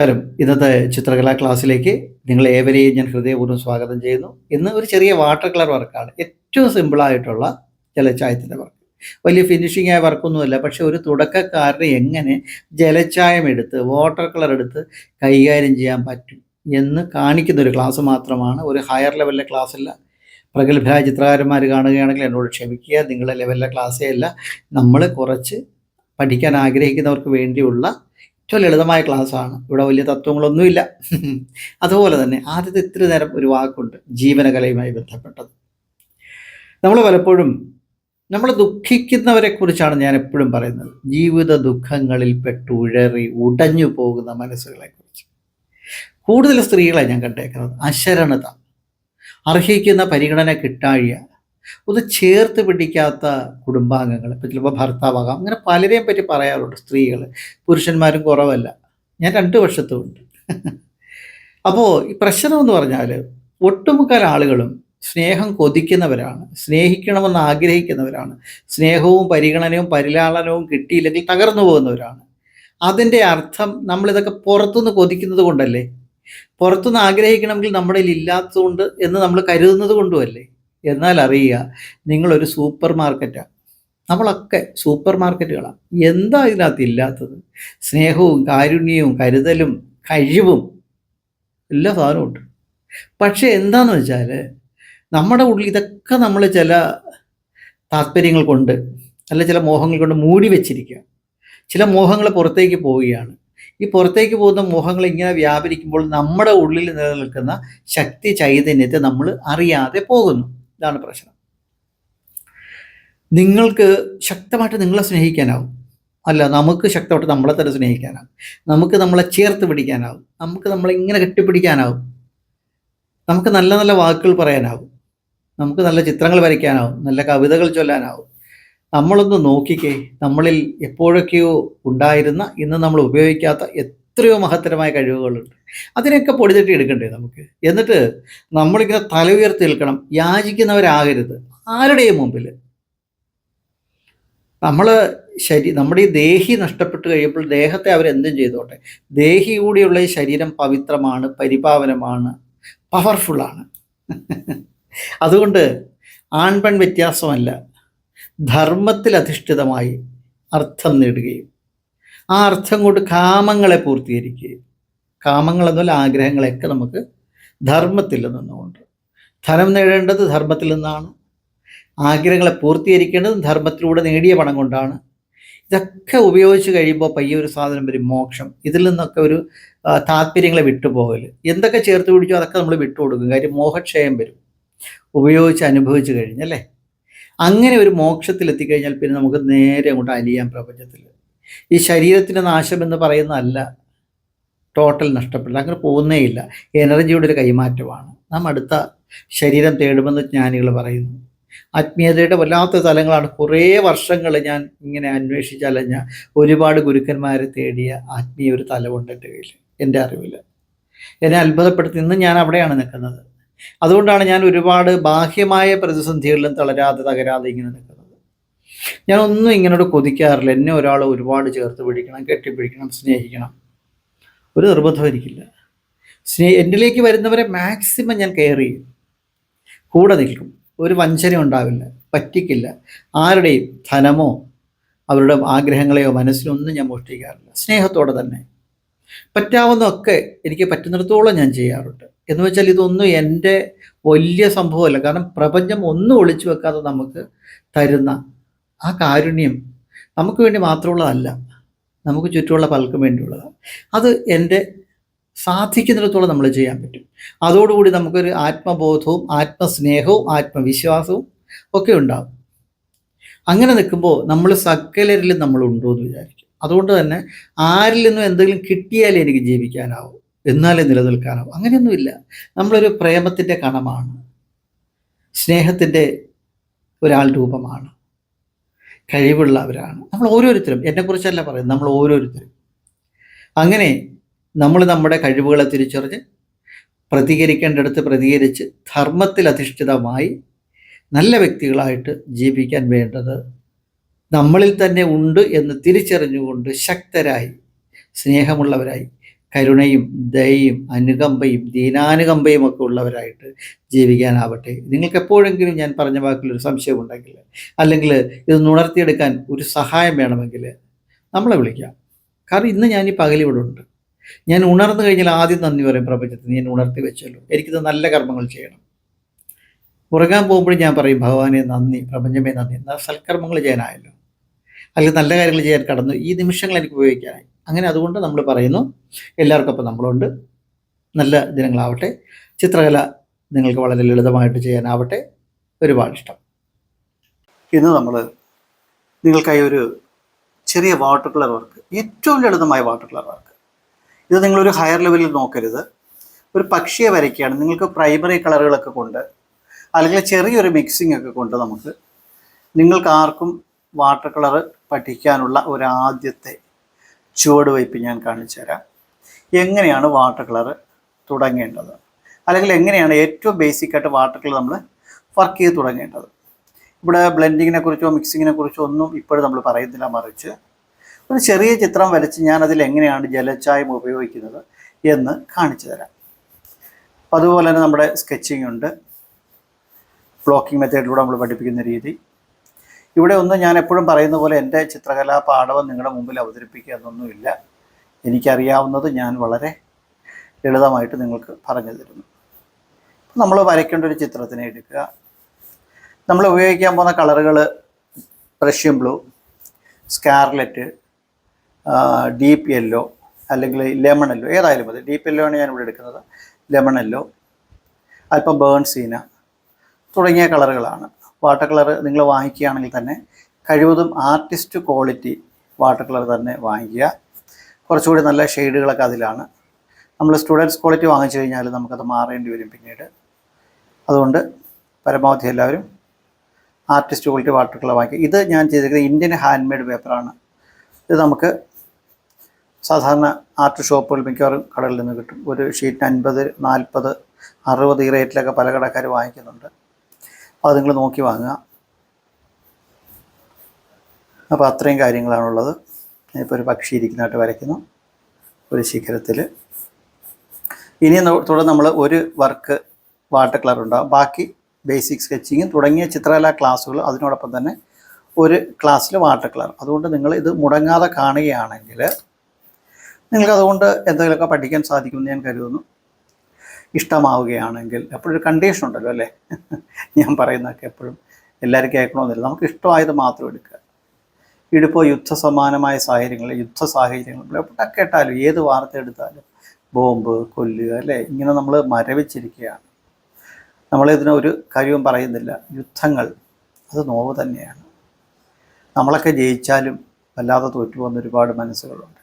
നമസ്കാരം. ഇന്നത്തെ ചിത്രകലാ ക്ലാസ്സിലേക്ക് നിങ്ങൾ ഏവരെയും ഞാൻ ഹൃദയപൂർവം സ്വാഗതം ചെയ്യുന്നു. ഇന്ന് ഒരു ചെറിയ വാട്ടർ കളർ വർക്കാണ്. ഏറ്റവും സിമ്പിളായിട്ടുള്ള ജലച്ചായത്തിന്റെ വർക്ക്. വലിയ ഫിനിഷിംഗ് ആയ വർക്കൊന്നുമല്ല പക്ഷെ ഒരു തുടക്കക്കാരന് എങ്ങനെ ജലച്ചായം എടുത്ത് വാട്ടർ കളർ എടുത്ത് കൈകാര്യം ചെയ്യാൻ പറ്റും എന്ന് കാണിക്കുന്ന ഒരു ക്ലാസ് മാത്രമാണ്. ഒരു ഹയർ ലെവലിലെ ക്ലാസ്സല്ല പ്രഗത്ഭരായ ചിത്രകാരന്മാർ കാണുകയാണെങ്കിൽ എന്നോട് ക്ഷമിക്കുക. നിങ്ങളുടെ ലെവലിലെ ക്ലാസ്സേ അല്ല. നമ്മൾ കുറച്ച് പഠിക്കാൻ ആഗ്രഹിക്കുന്നവർക്ക് വേണ്ടിയുള്ള ഏറ്റവും ലളിതമായ ക്ലാസ്സാണ് ഇവിടെ വലിയ തത്വങ്ങളൊന്നുമില്ല. അതുപോലെ തന്നെ ആദ്യത്തെ ഇത്ര നേരം ഒരു വാക്കുണ്ട് ജീവനകലയുമായി ബന്ധപ്പെട്ടത്. നമ്മൾ പലപ്പോഴും നമ്മൾ ദുഃഖിക്കുന്നവരെക്കുറിച്ചാണ് ഞാൻ എപ്പോഴും പറയുന്നത്. ജീവിത ദുഃഖങ്ങളിൽ പെട്ടുഴറി ഉടഞ്ഞു പോകുന്ന മനസ്സുകളെക്കുറിച്ച്. കൂടുതൽ സ്ത്രീകളെ ഞാൻ കണ്ടേക്കുന്നത് അശരണത. അർഹിക്കുന്ന പരിഗണന കിട്ടാഴിയ ഒന്ന് ചേർത്ത് പിടിക്കാത്ത കുടുംബാംഗങ്ങൾ ഇപ്പം ചിലപ്പോൾ ഭർത്താവാകാം. അങ്ങനെ പലരെയും പറ്റി പറയാറുണ്ട് സ്ത്രീകൾ പുരുഷന്മാരും കുറവല്ല. ഞാൻ രണ്ട് വർഷത്തുമുണ്ട് അപ്പോൾ ഈ പ്രശ്നം എന്ന് പറഞ്ഞാൽ ഒട്ടുമുക്കാൽ ആളുകളും സ്നേഹം കൊതിക്കുന്നവരാണ്. സ്നേഹിക്കണമെന്ന് ആഗ്രഹിക്കുന്നവരാണ്. സ്നേഹവും പരിഗണനയും പരിലാളനവും കിട്ടിയില്ലെങ്കിൽ തകർന്നു പോകുന്നവരാണ്. അതിന്റെ അർത്ഥം നമ്മളിതൊക്കെ പുറത്തുനിന്ന് കൊതിക്കുന്നത് കൊണ്ടല്ലേ? പുറത്തുനിന്ന് ആഗ്രഹിക്കണമെങ്കിൽ നമ്മുടെ ഇല്ലാത്തതുകൊണ്ട് എന്ന് നമ്മൾ കരുതുന്നത് കൊണ്ടുമല്ലേ എന്നാൽ അറിയുക നിങ്ങളൊരു സൂപ്പർ മാർക്കറ്റാണ് നമ്മളൊക്കെ സൂപ്പർ മാർക്കറ്റുകളാണ് എന്താ ഇതിനകത്ത് ഇല്ലാത്തത്? സ്നേഹവും കാരുണ്യവും കരുതലും കഴിവും എല്ലാ സാധനവും ഉണ്ട്. പക്ഷേ എന്താണെന്ന് വെച്ചാൽ നമ്മുടെ ഉള്ളിൽ ഇതൊക്കെ നമ്മൾ ചില താല്പര്യങ്ങൾ കൊണ്ട് അല്ല ചില മോഹങ്ങൾ കൊണ്ട് മൂടി വെച്ചിരിക്കുക. ചില മോഹങ്ങൾ പുറത്തേക്ക് പോവുകയാണ്. ഈ പുറത്തേക്ക് പോകുന്ന മോഹങ്ങൾ ഇങ്ങനെ വ്യാപരിക്കുമ്പോൾ നമ്മുടെ ഉള്ളിൽ നിലനിൽക്കുന്ന ശക്തി ചൈതന്യത്തെ നമ്മൾ അറിയാതെ പോകുന്നു. ഇതാണ് പ്രശ്നം. നിങ്ങൾക്ക് ശക്തമായിട്ട് നിങ്ങളെ സ്നേഹിക്കാനാവും. അല്ല നമുക്ക് ശക്തമായിട്ട് നമ്മളെ തന്നെ സ്നേഹിക്കാനാവും. നമുക്ക് നമ്മളെ ചേർത്ത് പിടിക്കാനാവും. നമുക്ക് നമ്മളെ ഇങ്ങനെ കെട്ടിപ്പിടിക്കാനാവും. നമുക്ക് നല്ല നല്ല വാക്കുകൾ പറയാനാവും. നമുക്ക് നല്ല ചിത്രങ്ങൾ വരയ്ക്കാനാവും. നല്ല കവിതകൾ ചൊല്ലാനാവും. നമ്മളൊന്ന് നോക്കിക്കേ നമ്മളിൽ എപ്പോഴൊക്കെയോ ഉണ്ടായിരുന്ന ഇന്ന് നമ്മൾ ഉപയോഗിക്കാത്ത എത്രയോ മഹത്തരമായ കഴിവുകളുണ്ട്. അതിനൊക്കെ പൊടിതട്ടി എടുക്കണ്ടേ നമുക്ക്? എന്നിട്ട് നമ്മളിങ്ങനെ തല ഉയർത്തി നിൽക്കണം. യാചിക്കുന്നവരാകരുത്. ആരുടെയും മുമ്പിൽ? നമ്മൾ ശരി നമ്മുടെ ഈ ദേഹി നഷ്ടപ്പെട്ട് കഴിയുമ്പോൾ ദേഹത്തെ അവരെന്തും ചെയ്തോട്ടെ. ദേഹി കൂടിയുള്ള ഈ ശരീരം പവിത്രമാണ് പരിപാവനമാണ് പവർഫുള്ളാണ്. അതുകൊണ്ട് ആൺപെൺ വ്യത്യാസമല്ല. ധർമ്മത്തിൽ അധിഷ്ഠിതമായി അർത്ഥം നേടുകയും ആ അർത്ഥം കൊണ്ട് കാമങ്ങളെ പൂർത്തീകരിക്കുകയും കാമങ്ങൾ എന്നുള്ള ആഗ്രഹങ്ങളെയൊക്കെ നമുക്ക് ധർമ്മത്തിൽ നിന്നുകൊണ്ട്. ധനം നേടേണ്ടത് ധർമ്മത്തിൽ നിന്നാണ്. ആഗ്രഹങ്ങളെ പൂർത്തീകരിക്കേണ്ടത് ധർമ്മത്തിലൂടെ നേടിയ പണം കൊണ്ടാണ്. ഇതൊക്കെ ഉപയോഗിച്ച് കഴിയുമ്പോൾ പയ്യെ ഒരു സാധനം വരും മോക്ഷം. ഇതിൽ നിന്നൊക്കെ ഒരു താല്പര്യങ്ങളെ വിട്ടുപോകൽ എന്തൊക്കെ ചേർത്ത് പിടിച്ചോ അതൊക്കെ നമ്മൾ വിട്ടുകൊടുക്കും. കാര്യം മോഹക്ഷയം വരും. ഉപയോഗിച്ച് അനുഭവിച്ച് കഴിഞ്ഞല്ലേ അങ്ങനെ ഒരു മോക്ഷത്തിൽ എത്തിക്കഴിഞ്ഞാൽ പിന്നെ നമുക്ക് നേരെ അങ്ങോട്ട് അലിയാം പ്രപഞ്ചത്തിൽ ഈ ശരീരത്തിന്റെ നാശം എന്ന് പറയുന്നതല്ല. ടോട്ടൽ നഷ്ടപ്പെടില്ല അങ്ങനെ പോകുന്നേയില്ല എനർജിയുടെ ഒരു കൈമാറ്റമാണ്. നാം അടുത്ത ശരീരം തേടുമെന്ന് ജ്ഞാനികൾ പറയുന്നു. ആത്മീയതയുടെ വല്ലാത്ത തലങ്ങളാണ്. കുറേ വർഷങ്ങൾ ഞാൻ ഇങ്ങനെ അന്വേഷിച്ചലഞ്ഞ ഒരുപാട് ഗുരുക്കന്മാരെ തേടിയ ആത്മീയ ഒരു തലമുണ്ട് എന്റെ കയ്യിൽ എന്റെ അറിവിൽ. എന്നെ അത്ഭുതപ്പെടുത്തി. ഇന്ന് ഞാൻ അവിടെയാണ് നിൽക്കുന്നത്. അതുകൊണ്ടാണ് ഞാൻ ഒരുപാട് ബാഹ്യമായ പ്രതിസന്ധികളിലും തളരാതെ തകരാതെ ഇങ്ങനെ നിൽക്കുന്നത്. ഞാൻ ഒന്നും ഇങ്ങനോട് കൊതിക്കാറില്ല. എന്നെ ഒരാൾ ഒരുപാട് ചേർത്ത് പിടിക്കണം കെട്ടിപ്പിടിക്കണം സ്നേഹിക്കണം. ഒരു നിർബന്ധം എനിക്കില്ല. സ്നേഹ എന്നിലേക്ക് വരുന്നവരെ മാക്സിമം ഞാൻ കെയർ ചെയ്യും. കൂടെ നിൽക്കും. ഒരു വഞ്ചന ഉണ്ടാവില്ല. പറ്റിക്കില്ല. ആരുടെയും ധനമോ അവരുടെ ആഗ്രഹങ്ങളെയോ മനസ്സിലൊന്നും ഞാൻ മോഷ്ടിക്കാറില്ല. സ്നേഹത്തോടെ തന്നെ. പറ്റാവുന്നതൊക്കെ എനിക്ക് പറ്റുന്നിടത്തോളം ഞാൻ ചെയ്യാറുണ്ട്. എന്ന് വെച്ചാൽ ഇതൊന്നും എന്റെ വലിയ സംഭവമല്ല. കാരണം പ്രപഞ്ചം ഒന്നും ഒളിച്ചു വെക്കാതെ നമുക്ക് തരുന്ന ആ കാരുണ്യം നമുക്ക് വേണ്ടി മാത്രമുള്ളതല്ല നമുക്ക് ചുറ്റുമുള്ള പലർക്കും വേണ്ടിയുള്ളതാണ്. അത് എന്റെ സാധിക്കുന്നിടത്തോളം നമ്മൾ ചെയ്യാൻ പറ്റും. അതോടുകൂടി നമുക്കൊരു ആത്മബോധവും ആത്മസ്നേഹവും ആത്മവിശ്വാസവും ഒക്കെ ഉണ്ടാകും അങ്ങനെ നിൽക്കുമ്പോൾ നമ്മൾ സകലരിലും നമ്മൾ ഉണ്ടോ എന്ന് വിചാരിക്കും. അതുകൊണ്ട് തന്നെ ആരിൽ നിന്നും എന്തെങ്കിലും കിട്ടിയാലേ എനിക്ക് ജീവിക്കാനാവും എന്നാലേ നിലനിൽക്കാനാവും. അങ്ങനെയൊന്നുമില്ല. നമ്മളൊരു പ്രേമത്തിന്റെ കണമാണ്. സ്നേഹത്തിന്റെ ഒരാൾ രൂപമാണ്. കഴിവുള്ളവരാണ്. നമ്മൾ ഓരോരുത്തരും എന്നെക്കുറിച്ചല്ല പറയുന്നത് നമ്മൾ ഓരോരുത്തരും. അങ്ങനെ നമ്മൾ നമ്മുടെ കഴിവുകളെ തിരിച്ചറിഞ്ഞ് പ്രതികരിക്കേണ്ടടുത്ത് പ്രതികരിച്ച് ധർമ്മത്തിൽ അധിഷ്ഠിതമായി നല്ല വ്യക്തികളായിട്ട് ജീവിക്കാൻ വേണ്ടത് നമ്മളിൽ തന്നെ ഉണ്ട് എന്ന് തിരിച്ചറിഞ്ഞുകൊണ്ട് ശക്തരായി സ്നേഹമുള്ളവരായി കരുണയും ദയയും അനുകമ്പയും ദീനാനുകമ്പയും ഒക്കെ ഉള്ളവരായിട്ട് ജീവിക്കാനാവട്ടെ. നിങ്ങൾക്ക് എപ്പോഴെങ്കിലും ഞാൻ പറഞ്ഞ വാക്കിൽ ഒരു സംശയമുണ്ടെങ്കിൽ അല്ലെങ്കിൽ ഇത് ഉണർത്തിയെടുക്കാൻ ഒരു സഹായം വേണമെങ്കിൽ നമ്മളെ വിളിക്കാം. കാരണം ഇന്ന് ഞാൻ ഈ പകലിവിടെ ഉണ്ട്. ഞാൻ ഉണർന്നു കഴിഞ്ഞാൽ ആദ്യം നന്ദി പറയും പ്രപഞ്ചത്തിന് ഞാൻ ഉണർത്തി വെച്ചല്ലോ. എനിക്കിത് നല്ല കർമ്മങ്ങൾ ചെയ്യണം. ഉറങ്ങാൻ പോകുമ്പോഴും ഞാൻ പറയും ഭഗവാനെ നന്ദി പ്രപഞ്ചമേ നന്ദി. സൽക്കർമ്മങ്ങൾ ചെയ്യാനായല്ലോ. അല്ലെങ്കിൽ നല്ല കാര്യങ്ങൾ ചെയ്യാൻ കടന്നു. ഈ നിമിഷങ്ങൾ എനിക്ക് ഉപയോഗിക്കാനായി. അങ്ങനെ അതുകൊണ്ട് നമ്മൾ പറയുന്നു എല്ലാവർക്കും അപ്പം നമ്മളുണ്ട്. നല്ല ദിനങ്ങളാവട്ടെ ചിത്രകല നിങ്ങൾക്ക് വളരെ ലളിതമായിട്ട് ചെയ്യാനാവട്ടെ. ഒരുപാട് ഇഷ്ടം. ഇന്ന് നമ്മൾ നിങ്ങൾക്കായി ഒരു ചെറിയ വാട്ടർ കളർ വർക്ക് ഏറ്റവും ലളിതമായ വാട്ടർ കളർ വർക്ക്. ഇത് നിങ്ങളൊരു ഹയർ ലെവലിൽ നോക്കരുത്. ഒരു പക്ഷിയെ വരയ്ക്കുകയാണ്. നിങ്ങൾക്ക് പ്രൈമറി കളറുകളൊക്കെ കൊണ്ട് അല്ലെങ്കിൽ ചെറിയൊരു മിക്സിംഗ് ഒക്കെ കൊണ്ട് നമുക്ക് നിങ്ങൾക്ക് ആർക്കും വാട്ടർ കളർ പഠിക്കാനുള്ള ഒരു ആദ്യത്തെ ചുവടുവയ്പ് ഞാൻ കാണിച്ചു തരാം. എങ്ങനെയാണ് വാട്ടർ കളർ തുടങ്ങേണ്ടത്? അല്ലെങ്കിൽ എങ്ങനെയാണ് ഏറ്റവും ബേസിക് ആയിട്ട് വാട്ടർ കളർ നമ്മൾ വർക്ക് ചെയ്ത് തുടങ്ങേണ്ടത്? ഇവിടെ ബ്ലെൻഡിങ്ങിനെ കുറിച്ചോ മിക്സിങ്ങിനെ കുറിച്ചോ ഒന്നും ഇപ്പോഴും നമ്മൾ പറയുന്നില്ല മറിച്ച്. ഒരു ചെറിയ ചിത്രം വരച്ച് ഞാൻ അതിൽ എങ്ങനെയാണ് ജലച്ചായം ഉപയോഗിക്കുന്നത് എന്ന് കാണിച്ചു തരാം. അതുപോലെ തന്നെ നമ്മുടെ സ്കെച്ചിങ് ഉണ്ട്. ബ്ലോക്കിംഗ് മെത്തേഡിലൂടെ നമ്മൾ പഠിപ്പിക്കുന്ന രീതി. ഇവിടെ ഒന്നും ഞാൻ എപ്പോഴും പറയുന്ന പോലെ എന്റെ ചിത്രകലാ പാഠവം നിങ്ങളുടെ മുമ്പിൽ അവതരിപ്പിക്കുക എന്നൊന്നുമില്ല. എനിക്കറിയാവുന്നത് ഞാൻ വളരെ ലളിതമായിട്ട് നിങ്ങൾക്ക് പറഞ്ഞു തരുന്നു. നമ്മൾ വരയ്ക്കേണ്ട ഒരു ചിത്രത്തിനെ എടുക്കുക. നമ്മൾ ഉപയോഗിക്കാൻ പോകുന്ന കളറുകൾ Prussian blue scarlet deep yellow അല്ലെങ്കിൽ ലെമൺ യെല്ലോ ഏതായാലും മതി. ഡീപ്പ് യെല്ലോ ആണ് ഞാൻ ഇവിടെ എടുക്കുന്നത്. ലെമൺ യെല്ലോ അല്പം ബേൺ സീന തുടങ്ങിയ കളറുകളാണ്. വാട്ടർ കളർ നിങ്ങൾ വാങ്ങിക്കുകയാണെങ്കിൽ തന്നെ കഴിവതും ആർട്ടിസ്റ്റ് ക്വാളിറ്റി വാട്ടർ കളർ തന്നെ വാങ്ങിക്കുക. കുറച്ചുകൂടി നല്ല ഷെയ്ഡുകളൊക്കെ അതിലാണ്. നമ്മൾ സ്റ്റുഡൻസ് ക്വാളിറ്റി വാങ്ങിച്ചു കഴിഞ്ഞാൽ നമുക്കത് മാറേണ്ടി വരും പിന്നീട്. അതുകൊണ്ട് പരമാവധി എല്ലാവരും ആർട്ടിസ്റ്റ് ക്വാളിറ്റി വാട്ടർ കളർ വാങ്ങിക്കുക. ഇത് ഞാൻ ചെയ്തിരിക്കുന്നത് ഇന്ത്യൻ ഹാൻഡ് മെയ്ഡ് പേപ്പറാണ്. ഇത് നമുക്ക് സാധാരണ ആർട്ട് ഷോപ്പുകൾ മിക്കവാറും കടകളിൽ നിന്ന് കിട്ടും. ഒരു ഷീറ്റിന് അൻപത് നാൽപ്പത് അറുപത് ഈ റേറ്റിലൊക്കെ പല കടക്കാർ വാങ്ങിക്കുന്നുണ്ട്. അത് നിങ്ങൾ നോക്കി വാങ്ങുക. അപ്പോൾ അത്രയും കാര്യങ്ങളാണുള്ളത്. ഇപ്പോൾ ഒരു പക്ഷി ഇരിക്കുന്നതായിട്ട് വരയ്ക്കുന്നു. ഒരു ശിഖരത്തിൽ ഇനി തുടർന്ന് നമ്മൾ ഒരു വർക്ക് വാട്ടർ കളർ ഉണ്ടാകും ബാക്കി ബേസിക് സ്കെച്ചിങ്ങും തുടങ്ങിയ ചിത്രകലാ ക്ലാസ്സുകൾ അതിനോടൊപ്പം തന്നെ ഒരു ക്ലാസ്സിൽ വാട്ടർ കളർ അതുകൊണ്ട് നിങ്ങൾ ഇത് മുടങ്ങാതെ കാണുകയാണെങ്കിൽ നിങ്ങൾക്ക് അതുകൊണ്ട് എന്തെങ്കിലുമൊക്കെ പഠിക്കാൻ സാധിക്കുമെന്ന് ഞാൻ കരുതുന്നു. ഇഷ്ടമാവുകയാണെങ്കിൽ എപ്പോഴൊരു കണ്ടീഷൻ ഉണ്ടല്ലോ അല്ലേ? ഞാൻ പറയുന്നതൊക്കെ എപ്പോഴും എല്ലാവരും കേൾക്കണമെന്നില്ല. നമുക്ക് ഇഷ്ടമായത് മാത്രം എടുക്കുക. ഇതിപ്പോൾ യുദ്ധസമാനമായ സാഹചര്യങ്ങൾ യുദ്ധ സാഹചര്യങ്ങൾ എവിടെ കേട്ടാലും ഏത് വാർത്ത എടുത്താലും ബോംബ് കൊല്ലുക അല്ലേ? ഇങ്ങനെ നമ്മൾ മരവിച്ചിരിക്കുകയാണ്. നമ്മളിതിന് ഒരു കാര്യവും പറയുന്നില്ല. യുദ്ധങ്ങൾ അത് നോവ് തന്നെയാണ്. നമ്മളൊക്കെ ജയിച്ചാലും വല്ലാതെ തോറ്റുപോകുന്ന ഒരുപാട് മനസ്സുകളുണ്ട്.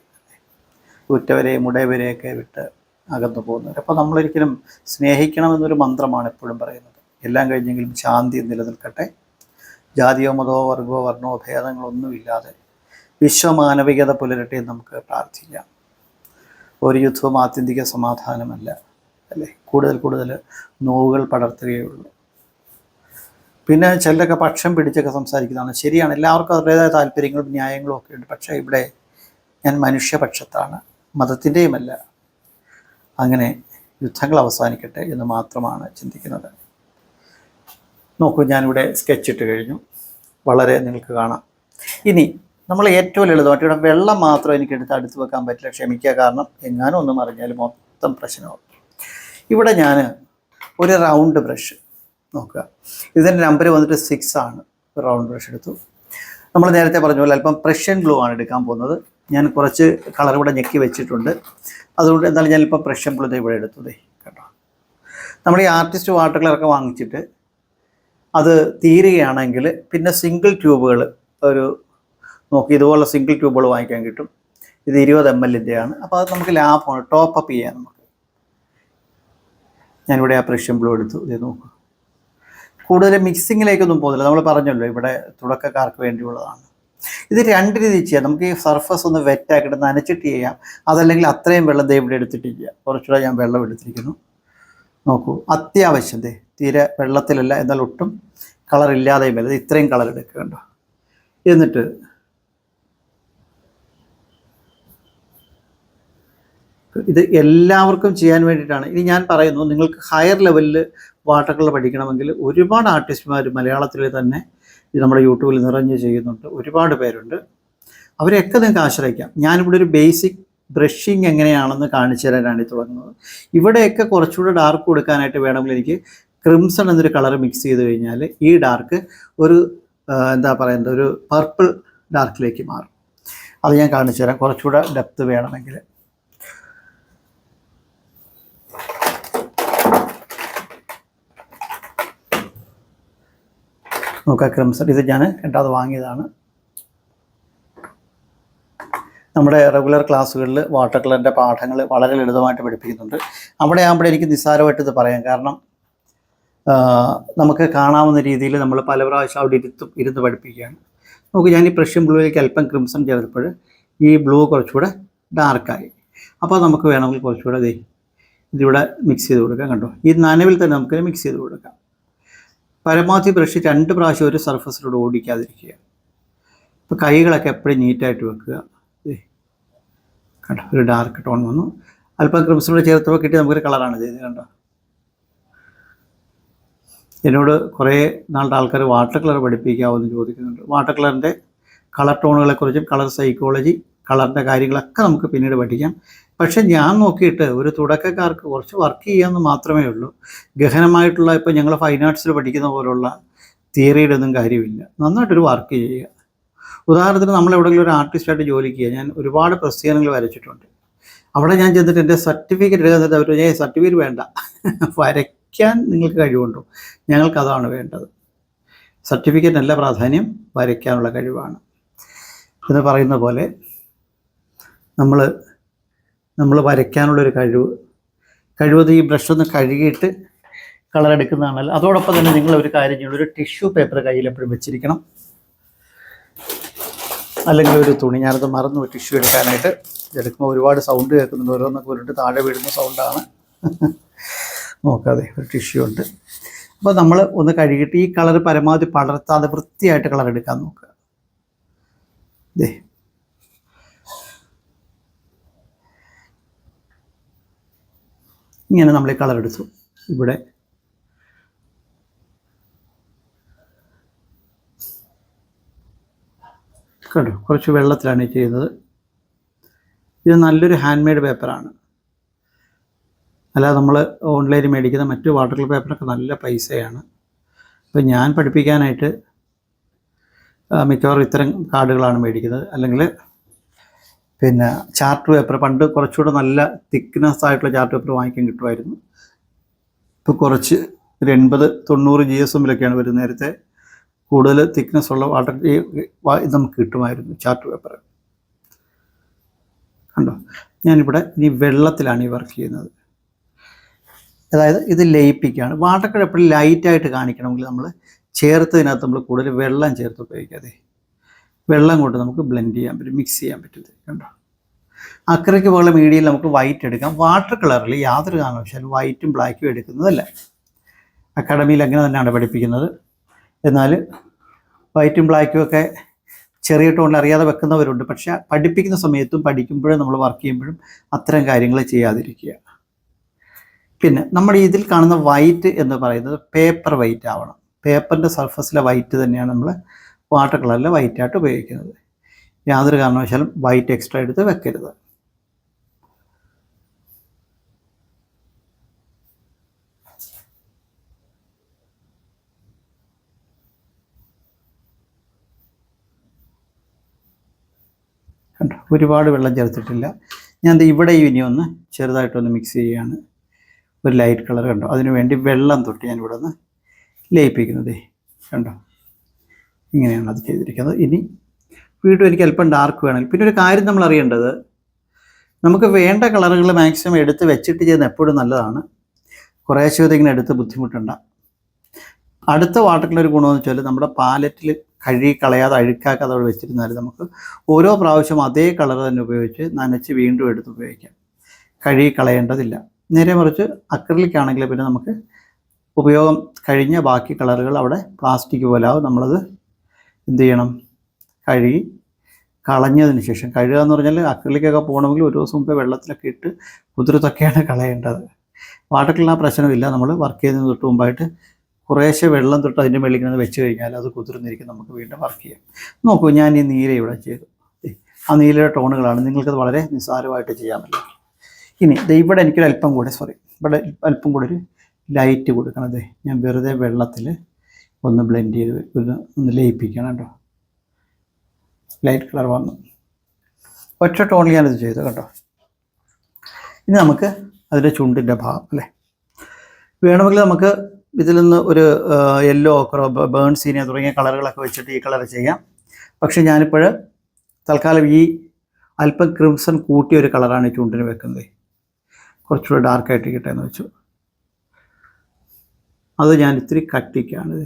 ഉറ്റവരെയും ഉടയവരെയൊക്കെ വിട്ട് അകന്നു പോകുന്നവർ. അപ്പോൾ നമ്മളൊരിക്കലും സ്നേഹിക്കണമെന്നൊരു മന്ത്രമാണ് എപ്പോഴും പറയുന്നത്. എല്ലാം കഴിഞ്ഞെങ്കിലും ശാന്തി നിലനിൽക്കട്ടെ. ജാതിയോ മതമോ വർഗമോ വർണമോ ഭേദങ്ങളൊന്നുമില്ലാതെ വിശ്വമാനവികത പുലരട്ടെ നമുക്ക് പ്രാർത്ഥിക്കാം. ഒരു യുദ്ധവും ആത്യന്തിക സമാധാനമല്ല അല്ലേ? കൂടുതൽ കൂടുതൽ നോവുകൾ പടർത്തുകയുള്ളൂ പിന്നെ ചിലരൊക്കെ പക്ഷം പിടിച്ചൊക്കെ സംസാരിക്കുന്നതാണ്. ശരിയാണ് എല്ലാവർക്കും അവരുടേതായ താല്പര്യങ്ങളും ന്യായങ്ങളും ഒക്കെ ഉണ്ട്. പക്ഷേ ഇവിടെ ഞാൻ മനുഷ്യപക്ഷത്താണ് മതത്തിന്റെയുമല്ല. അങ്ങനെ യുദ്ധങ്ങൾ അവസാനിക്കട്ടെ എന്ന് മാത്രമാണ് ചിന്തിക്കുന്നത്. നോക്കൂ ഞാനിവിടെ സ്കെച്ച് ഇട്ട് കഴിഞ്ഞു. വളരെ നിങ്ങൾക്ക് കാണാം. ഇനി നമ്മൾ ഏറ്റവും ലളിതമായിട്ട് ഇവിടെ വെള്ളം മാത്രം എനിക്ക് എടുത്ത് അടുത്ത് വെക്കാൻ പറ്റില്ല ക്ഷമിക്കുക. കാരണം എങ്ങാനും ഒന്നും അറിഞ്ഞാൽ മൊത്തം പ്രശ്നമാവും. ഇവിടെ ഞാൻ ഒരു റൗണ്ട് ബ്രഷ് നോക്കുക. ഇതിന്റെ നമ്പർ വന്നിട്ട് സിക്സ് ആണ്. റൗണ്ട് ബ്രഷ് എടുത്തു. നമ്മൾ നേരത്തെ പറഞ്ഞ പോലെ അല്പം പ്രഷ്യൻ ബ്ലൂ ആണ് എടുക്കാൻ പോകുന്നത്. ഞാൻ കുറച്ച് കളർ ഇവിടെ ഞെക്കി വെച്ചിട്ടുണ്ട്. അതുകൊണ്ട് എന്തായാലും ഞാനിപ്പോൾ പ്രഷർ ബ്ലൂ ഇവിടെ എടുത്തു ദേ കേട്ടോ. നമ്മൾ ഈ ആർട്ടിസ്റ്റ് വാട്ടർ കളറൊക്കെ വാങ്ങിച്ചിട്ട് അത് തീരുകയാണെങ്കിൽ പിന്നെ സിംഗിൾ ട്യൂബുകൾ ഒരു നോക്കി ഇതുപോലെ സിംഗിൾ ട്യൂബുകൾ വാങ്ങിക്കാൻ കിട്ടും. ഇത് ഇരുപത് എം എല്ലിന്റെയാണ് അപ്പോൾ അത് നമുക്ക് ലാഭമാണ്. ടോപ്പ് അപ്പ് ചെയ്യാൻ നമുക്ക്. ഞാനിവിടെ ആ പ്രഷ്യൻ ബ്ലൂ എടുത്തു. ഇത് നോക്കുക കൂടുതൽ മിക്സിങ്ങിലേക്കൊന്നും പോകുന്നില്ല നമ്മൾ പറഞ്ഞല്ലോ ഇവിടെ തുടക്കക്കാർക്ക് വേണ്ടിയുള്ളതാണ്. ഇത് രണ്ട് രീതി ചെയ്യാം. നമുക്ക് ഈ സർഫസ് ഒന്ന് വെറ്റാക്കിയിട്ട് നനച്ചിട്ട് ചെയ്യാം. അതല്ലെങ്കിൽ അത്രയും വെള്ളം ദേ ഇവിടെ എടുത്തിട്ട് ചെയ്യാം. കുറച്ചുകൂടെ ഞാൻ വെള്ളം എടുത്തിരിക്കുന്നു. നോക്കൂ. അത്യാവശ്യം ദേ തീരെ വെള്ളത്തിലല്ല എന്നാൽ ഒട്ടും കളർ ഇല്ലാതെയും വല്ല ഇത്രയും കളർ എടുക്കുക കണ്ടോ. എന്നിട്ട് ഇത് എല്ലാവർക്കും ചെയ്യാൻ വേണ്ടിയിട്ടാണ്. ഇനി ഞാൻ പറയുന്നു നിങ്ങൾക്ക് ഹയർ ലെവലിൽ വാട്ടർ കളർ പഠിക്കണമെങ്കിൽ ഒരുപാട് ആർട്ടിസ്റ്റുമാർ മലയാളത്തിൽ തന്നെ നമ്മുടെ യൂട്യൂബിൽ നിറഞ്ഞ് ചെയ്യുന്നുണ്ട്. ഒരുപാട് പേരുണ്ട്. അവരെയൊക്കെ നിങ്ങൾക്ക് ആശ്രയിക്കാം. ഞാനിവിടെ ഒരു ബേസിക് ബ്രഷിങ് എങ്ങനെയാണെന്ന് കാണിച്ചു തരാനാണ് തുടങ്ങുന്നത്. ഇവിടെയൊക്കെ കുറച്ചുകൂടെ ഡാർക്ക് കൊടുക്കാനായിട്ട് വേണമെങ്കിൽ എനിക്ക് ക്രിംസൺ എന്നൊരു കളർ മിക്സ് ചെയ്ത് കഴിഞ്ഞാൽ ഈ ഡാർക്ക് ഒരു എന്താ പറയുന്നത് ഒരു പർപ്പിൾ ഡാർക്കിലേക്ക് മാറും. അത് ഞാൻ കാണിച്ചു തരാം. കുറച്ചുകൂടെ ഡെപ്ത് വേണമെങ്കിൽ. നോക്കാം ക്രിംസൺ ഇത് ഞാൻ രണ്ടാമത് വാങ്ങിയതാണ്. നമ്മുടെ റെഗുലർ ക്ലാസ്സുകളിൽ വാട്ടർ കളറിന്റെ പാഠങ്ങൾ വളരെ ലളിതമായിട്ട് പഠിപ്പിക്കുന്നുണ്ട്. അവിടെ ആകുമ്പോൾ എനിക്ക് നിസ്സാരമായിട്ട് ഇത് പറയാം. കാരണം നമുക്ക് കാണാവുന്ന രീതിയിൽ നമ്മൾ പല പ്രാവശ്യം അവിടെ ഇരുത്തും ഇരുന്ന് പഠിപ്പിക്കുകയാണ്. നമുക്ക് ഞാൻ ഈ പ്രഷ്യൻ ബ്ലൂയിലേക്ക് അല്പം ക്രിംസൺ ചേർത്തപ്പോൾ ഈ ബ്ലൂ കുറച്ചുകൂടെ ഡാർക്കായി അപ്പോൾ നമുക്ക് വേണമെങ്കിൽ കുറച്ചുകൂടെ ഇതിവിടെ മിക്സ് ചെയ്ത് കൊടുക്കാം കണ്ടോ? ഈ നനവിൽ തന്നെ നമുക്ക് മിക്സ് ചെയ്ത് കൊടുക്കാം. പരമാവധി ബ്രഷ് രണ്ട് പ്രാവശ്യം ഒരു സർഫസിലൂടെ ഓടിക്കാതിരിക്കുക. ഇപ്പോൾ കൈകളൊക്കെ എപ്പോഴും നീറ്റായിട്ട് വെക്കുക. കണ്ടോ ഒരു ഡാർക്ക് ടോൺ വന്നു. അല്പം ക്രിംസിലൂടെ ചേർത്തപ്പോൾ കിട്ടി നമുക്കൊരു കളറാണ് ഇത് കണ്ടോ? എന്നോട് കുറേ നാളുടെ ആൾക്കാർ വാട്ടർ കളർ പഠിപ്പിക്കാവോ എന്ന് ചോദിക്കുന്നുണ്ട്. വാട്ടർ കളറിന്റെ കളർ ടോണുകളെക്കുറിച്ചും കളർ സൈക്കോളജി കളറിന്റെ കാര്യങ്ങളൊക്കെ നമുക്ക് പിന്നീട് പഠിക്കാം. പക്ഷേ ഞാൻ നോക്കിയിട്ട് ഒരു തുടക്കക്കാർക്ക് കുറച്ച് വർക്ക് ചെയ്യാമെന്ന് മാത്രമേ ഉള്ളൂ. ഗഹനമായിട്ടുള്ള ഇപ്പോൾ ഞങ്ങൾ ഫൈൻ ആർട്സിൽ പഠിക്കുന്ന പോലുള്ള തിയറിയുടെ ഒന്നും കാര്യമില്ല. നന്നായിട്ടൊരു വർക്ക് ചെയ്യുക. ഉദാഹരണത്തിന് നമ്മൾ എവിടെയെങ്കിലും ഒരു ആർട്ടിസ്റ്റായിട്ട് ജോലിക്ക് ചെയ്യുക. ഞാൻ ഒരുപാട് പ്രസിദ്ധീകരണങ്ങൾ വരച്ചിട്ടുണ്ട്. അവിടെ ഞാൻ ചെന്നിട്ട് എന്റെ സർട്ടിഫിക്കറ്റ് എടുക്കുന്നത് അവർ ഏ സർട്ടിഫിക്കറ്റ് വേണ്ട. വരയ്ക്കാൻ നിങ്ങൾക്ക് കഴിവുണ്ടോ? ഞങ്ങൾക്ക് അതാണ് വേണ്ടത്. സർട്ടിഫിക്കറ്റ് അല്ല പ്രാധാന്യം വരയ്ക്കാനുള്ള കഴിവാണ്. എന്ന് പറയുന്ന പോലെ നമ്മൾ നമ്മൾ വരയ്ക്കാനുള്ളൊരു കഴിവ്. കഴിവത് ഈ ബ്രഷ് ഒന്ന് കഴുകിയിട്ട് കളർ എടുക്കുന്നതാണല്ലോ. അതോടൊപ്പം തന്നെ നിങ്ങൾ ഒരു കാര്യം ചെയ്യണം. ഒരു ടിഷ്യൂ പേപ്പർ കയ്യിൽ എപ്പോഴും വെച്ചിരിക്കണം. അല്ലെങ്കിൽ ഒരു തുണി. ഞാനത് മറന്നു ടിഷ്യൂ എടുക്കാനായിട്ട്. എടുക്കുമ്പോൾ ഒരുപാട് സൗണ്ട് കേൾക്കുന്നുണ്ട്. ഓരോന്നൊക്കെ ഉരുട്ട് താഴെ വീഴുന്ന സൗണ്ടാണ് നോക്കാതെ ഒരു ടിഷ്യൂ ഉണ്ട്. അപ്പോൾ നമ്മൾ ഒന്ന് കഴുകിയിട്ട് ഈ കളർ പരമാവധി പടർത്താതെ വൃത്തിയായിട്ട് കളർ എടുക്കാൻ നോക്കുക. ദേ ഇങ്ങനെ നമ്മൾ കളർ എടുത്തു. ഇവിടെ. കണ്ടോ? കുറച്ച് വെള്ളത്തിലാണ് ഈ ചെയ്യുന്നത്. ഇത് നല്ലൊരു ഹാൻഡ് മെയ്ഡ് പേപ്പറാണ് അല്ലാതെ നമ്മൾ ഓൺലൈനിൽ മേടിക്കുന്ന മറ്റു വാട്ടർ കളർ പേപ്പറൊക്കെ നല്ല പൈസയാണ്. അപ്പോൾ ഞാൻ പഠിപ്പിക്കാനായിട്ട് മിക്കവാറും ഇത്തരം കാർഡുകളാണ് മേടിക്കുന്നത്. അല്ലെങ്കിൽ പിന്നെ ചാർട്ട് പേപ്പർ പണ്ട് കുറച്ചുകൂടെ നല്ല തിക്നെസ് ആയിട്ടുള്ള ചാർട്ട് പേപ്പർ വാങ്ങിക്കാൻ കിട്ടുമായിരുന്നു. ഇപ്പോൾ കുറച്ച് ഒരു എൺപത് തൊണ്ണൂറ് ജി എസ് എമ്മിലൊക്കെയാണ് വരുന്നത് നേരത്തെ കൂടുതൽ തിക്നെസ് ഉള്ള വാട്ടർ നമുക്ക് കിട്ടുമായിരുന്നു ചാർട്ട് പേപ്പർ കണ്ടോ? ഞാനിവിടെ ഇനി വെള്ളത്തിലാണ് ഈ വർക്ക് ചെയ്യുന്നത്. അതായത് ഇത് ലയിപ്പിക്കുകയാണ്. വാട്ടർ കളർ എപ്പോഴും ലൈറ്റായിട്ട് കാണിക്കണമെങ്കിൽ നമ്മൾ ചേർത്തതിനകത്ത് നമ്മൾ കൂടുതൽ വെള്ളം ചേർത്ത് ഉപയോഗിക്കാതെ വെള്ളം കൊണ്ട് നമുക്ക് ബ്ലെൻഡ് ചെയ്യാൻ പറ്റും മിക്സ് ചെയ്യാൻ പറ്റും കണ്ടോ? അക്രയ്ക്ക് പോലെ മീഡിയയിൽ നമുക്ക് വൈറ്റ് എടുക്കാം. വാട്ടർ കളറിൽ യാതൊരു കാരണവശാലും വൈറ്റും ബ്ലാക്കും എടുക്കുന്നതല്ല. അക്കാഡമിയിൽ അങ്ങനെ തന്നെയാണ് പഠിപ്പിക്കുന്നത്. എന്നാൽ വൈറ്റും ബ്ലാക്കും ഒക്കെ ചെറിയ ടോണിൽ അറിയാതെ വെക്കുന്നവരുണ്ട്. പക്ഷേ പഠിപ്പിക്കുന്ന സമയത്തും പഠിക്കുമ്പോഴും നമ്മൾ വർക്ക് ചെയ്യുമ്പോഴും അത്തരം കാര്യങ്ങൾ ചെയ്യാതിരിക്കുക. പിന്നെ നമ്മൾ ഇതിൽ കാണുന്ന വൈറ്റ് എന്ന് പറയുന്നത് പേപ്പർ വൈറ്റ് ആവണം. പേപ്പറിന്റെ സർഫസിലെ വൈറ്റ് തന്നെയാണ് നമ്മൾ വാട്ടർ കളറിൽ വൈറ്റായിട്ട് ഉപയോഗിക്കുന്നത്. യാതൊരു കാരണവശാലും വൈറ്റ് എക്സ്ട്രാ എടുത്ത് വെക്കരുത്. കണ്ടോ? ഒരുപാട് വെള്ളം ചേർത്തിട്ടില്ല. ഞാൻ ഇവിടെ ഇനി ഒന്ന് ചെറുതായിട്ടൊന്ന് മിക്സ് ചെയ്യുകയാണ് ഒരു ലൈറ്റ് കളർ കണ്ടോ? അതിനു വേണ്ടി വെള്ളം തൊട്ട് ഞാൻ ഇവിടെ ഒന്ന് ലയിപ്പിക്കുന്നത് കണ്ടോ? ഇങ്ങനെയാണ് അത് ചെയ്തിരിക്കുന്നത്. ഇനി വീണ്ടും എനിക്ക് അല്പം ഡാർക്ക് വേണമെങ്കിൽ. പിന്നെ ഒരു കാര്യം നമ്മൾ അറിയേണ്ടത് നമുക്ക് വേണ്ട കളറുകൾ മാക്സിമം എടുത്ത് വെച്ചിട്ട് ചെയ്യുന്ന എപ്പോഴും നല്ലതാണ്. കുറേശ്ശെ ഇങ്ങനെ എടുത്ത് ബുദ്ധിമുട്ടുണ്ട. അടുത്ത വാട്ടർ കളർ ഗുണമെന്ന് വെച്ചാൽ നമ്മുടെ പാലറ്റിൽ കഴുകി കളയാതെ അഴുക്കാക്കാതെ അവിടെ വെച്ചിരുന്നാൽ നമുക്ക് ഓരോ പ്രാവശ്യം അതേ കളർ തന്നെ ഉപയോഗിച്ച് നനച്ച് വീണ്ടും എടുത്ത് ഉപയോഗിക്കാം. കഴുകി കളയേണ്ടതില്ല. നേരെ മറിച്ച് അക്രലിക് ആണെങ്കിൽ പിന്നെ നമുക്ക് ഉപയോഗം കഴിഞ്ഞ ബാക്കി കളറുകൾ അവിടെ പ്ലാസ്റ്റിക് പോലാവും നമ്മളത് എന്ത് ചെയ്യണം? കഴുകി കളഞ്ഞതിന് ശേഷം കഴുകുക എന്ന് പറഞ്ഞാൽ അക്രിലിക്കൊക്കെ പോകണമെങ്കിൽ ഒരു ദിവസം മുമ്പേ വെള്ളത്തിലൊക്കെ ഇട്ട് കുതിർത്തൊക്കെയാണ് കളയേണ്ടത്. വാട്ടർ ആ പ്രശ്നമില്ല. നമ്മൾ വർക്ക് ചെയ്യുന്നതിന് തൊട്ട് മുമ്പായിട്ട് കുറേശ്ശെ വെള്ളം തൊട്ട് അതിന്റെ മേളിൽ ഇങ്ങനെ വെച്ച് കഴിഞ്ഞാൽ അത് കുതിർന്നിരിക്കും. നമുക്ക് വീണ്ടും വർക്ക് ചെയ്യാം. നോക്കൂ ഞാൻ ഈ നീല ഇവിടെ ചെയ്തു. ആ നീലയുടെ ടോണുകളാണ്. നിങ്ങൾക്കത് വളരെ നിസ്സാരമായിട്ട് ചെയ്യാമല്ലോ. ഇനി ഇവിടെ എനിക്കൊരു അല്പം കൂടെ സോറി ഇവിടെ അല്പം കൂടെ ഒരു ലൈറ്റ് കൊടുക്കണം. അതെ ഞാൻ വെറുതെ വെള്ളത്തിൽ ഒന്ന് ബ്ലെൻഡ് ചെയ്ത് ഒന്ന് ഒന്ന് ലയിപ്പിക്കണം കേട്ടോ. ലൈറ്റ് കളർ വന്നു. ഒറ്റ ടോണിൽ ഞാനിത് ചെയ്തു കേട്ടോ. ഇനി നമുക്ക് അതിന്റെ ചുണ്ടിന്റെ ഭാഗം അല്ലേ? വേണമെങ്കിൽ നമുക്ക് ഇതിൽ നിന്ന് ഒരു യെല്ലോ ഓക്കറോ ബേൺ സീനിയ തുടങ്ങിയ കളറുകളൊക്കെ വെച്ചിട്ട് ഈ കളർ ചെയ്യാം. പക്ഷേ ഞാനിപ്പോൾ തൽക്കാലം ഈ അല്പം ക്രിംസൺ കൂട്ടിയ ഒരു കളറാണ് ഈ ചുണ്ടിന് വെക്കുന്നത്. കുറച്ചുകൂടെ ഡാർക്കായിട്ട് കിട്ടുക എന്ന് വെച്ചു. അത് ഞാൻ ഇത്തിരി കട്ടിക്കാണ്